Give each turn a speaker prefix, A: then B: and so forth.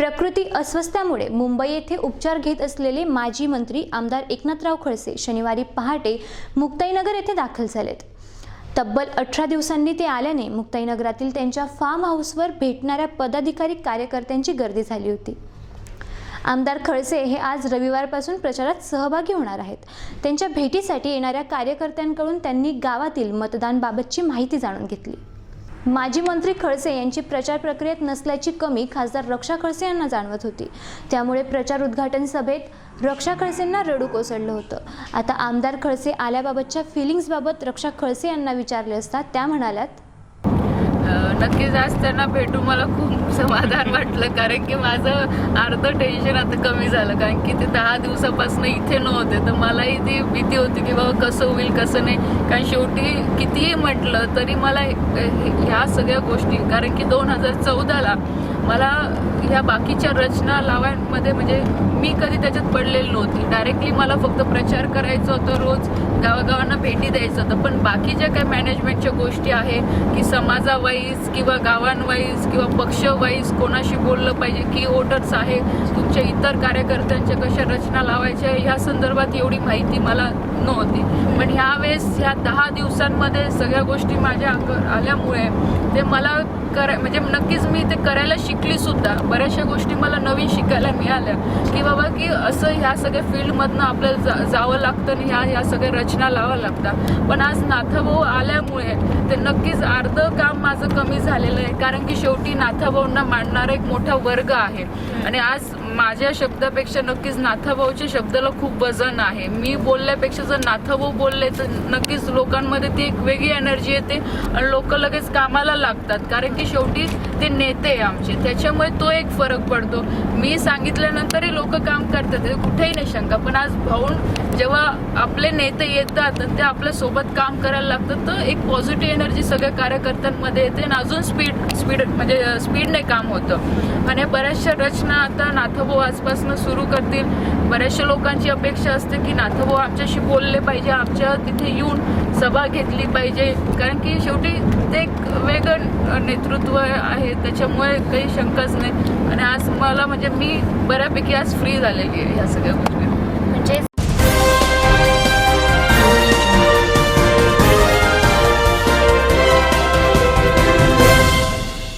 A: प्रकृती अस्वस्थ्यामुळे मुंबई येथे उपचार घेत असलेले माजी मंत्री आमदार एकनाथराव खडसे शनिवारी पहाटे मुक्ताईनगर येथे दाखल झालेत. तब्बल अठरा दिवसांनी ते आल्याने मुक्ताईनगरातील त्यांच्या फार्म हाऊसवर भेटणाऱ्या पदाधिकारी कार्यकर्त्यांची गर्दी झाली होती. आमदार खडसे हे आज रविवारपासून प्रचारात सहभागी होणार आहेत. त्यांच्या भेटीसाठी येणाऱ्या कार्यकर्त्यांकडून त्यांनी गावातील मतदानबाबतची माहिती जाणून घेतली. माजी मंत्री खडसे यांची प्रचार प्रक्रियेत नसल्याची कमी खासदार रक्षा खडसे यांना जाणवत होती. त्यामुळे प्रचार उद्घाटन सभेत रक्षा खडसेंना रडू कोसळलं होतं. आता आमदार खडसे आल्याबाबतच्या फिलिंग्सबाबत रक्षा खडसे यांना विचारले असता त्या म्हणाल्यात
B: नक्कीच आज त्यांना भेटून मला खूप समाधान वाटलं कारण की माझं अर्ध टेन्शन आता कमी झालं कारण की ते दहा दिवसापासून इथे नव्हते तर मलाही ती भीती होती की बाबा कसं होईल कसं नाही. कारण शेवटी कितीही म्हटलं तरी मला ह्या सगळ्या गोष्टी कारण की दोन हजार चौदाला मला ह्या बाकीच्या रचना लावांमध्ये म्हणजे मी कधी त्याच्यात पडलेली नव्हती. डायरेक्टली मला फक्त प्रचार करायचं होतं रोज गावागावांना भेटी द्यायचं होतं पण बाकी ज्या काही मॅनेजमेंटच्या गोष्टी आहे की समाजावाईज किंवा गावांवाईज किंवा पक्षवाईज कोणाशी बोललं पाहिजे की वोटर्स आहे तुमच्या इतर कार्यकर्त्यांच्या कशा रचना लावायच्या ह्या संदर्भात एवढी माहिती मला नव्हती. पण ह्यावेळेस ह्या दहा दिवसांमध्ये सगळ्या गोष्टी माझ्या अंग आल्यामुळे ते मला करा म्हणजे नक्कीच मी ते करायला शिकली सुद्धा बऱ्याचशा गोष्टी मला नवीन शिकायला मिळाल्या. की बाबा की असं ह्या सगळ्या फील्डमधनं आपल्याला जा जावं लागतं आणि ह्या ह्या सगळ्या रचना लावावं लागतात. पण आज नाथाभाऊ आल्यामुळे ते नक्कीच अर्धं काम माझं कमी झालेलं आहे. कारण की शेवटी नाथाभाऊंना मांडणारा एक मोठा वर्ग आहे. आणि आज माझ्या शब्दापेक्षा नक्कीच नाथाभाऊच्या शब्दाला खूप वजन आहे. मी बोलल्यापेक्षा जर नाथाभाऊ बोलले तर नक्कीच लोकांमध्ये ती एक वेगळी एनर्जी येते आणि लोक लगेच कामाला लागतात. कारण की शेवटी ते नेते आहे आमचे. त्याच्यामुळे तो एक फरक पडतो. मी सांगितल्यानंतरही लोक काम करतात. ते कुठेही नाही शंका. पण आज भाऊन जेव्हा आपले नेते येतात ते आपल्यासोबत काम करायला लागतात तर एक पॉझिटिव्ह एनर्जी सगळ्या कार्यकर्त्यांमध्ये येते आणि अजून स्पीड स्पीड म्हणजे स्पीडने काम होतं. आणि बऱ्याचशा रचना आता नाथभाऊ आजपासून सुरू करतील. बऱ्याचशा लोकांची अपेक्षा असते की नाथभाऊ आमच्याशी बोलले पाहिजे आमच्या तिथे येऊन सभा घेतली पाहिजे. कारण की शेवटी ते एक वेगळं नेतृत्व आहे त्याच्यामुळे काही शंकाच नाही. आणि आज मला म्हणजे मी बऱ्यापैकी आज फ्री झालेली आहे ह्या सगळ्या गोष्टी.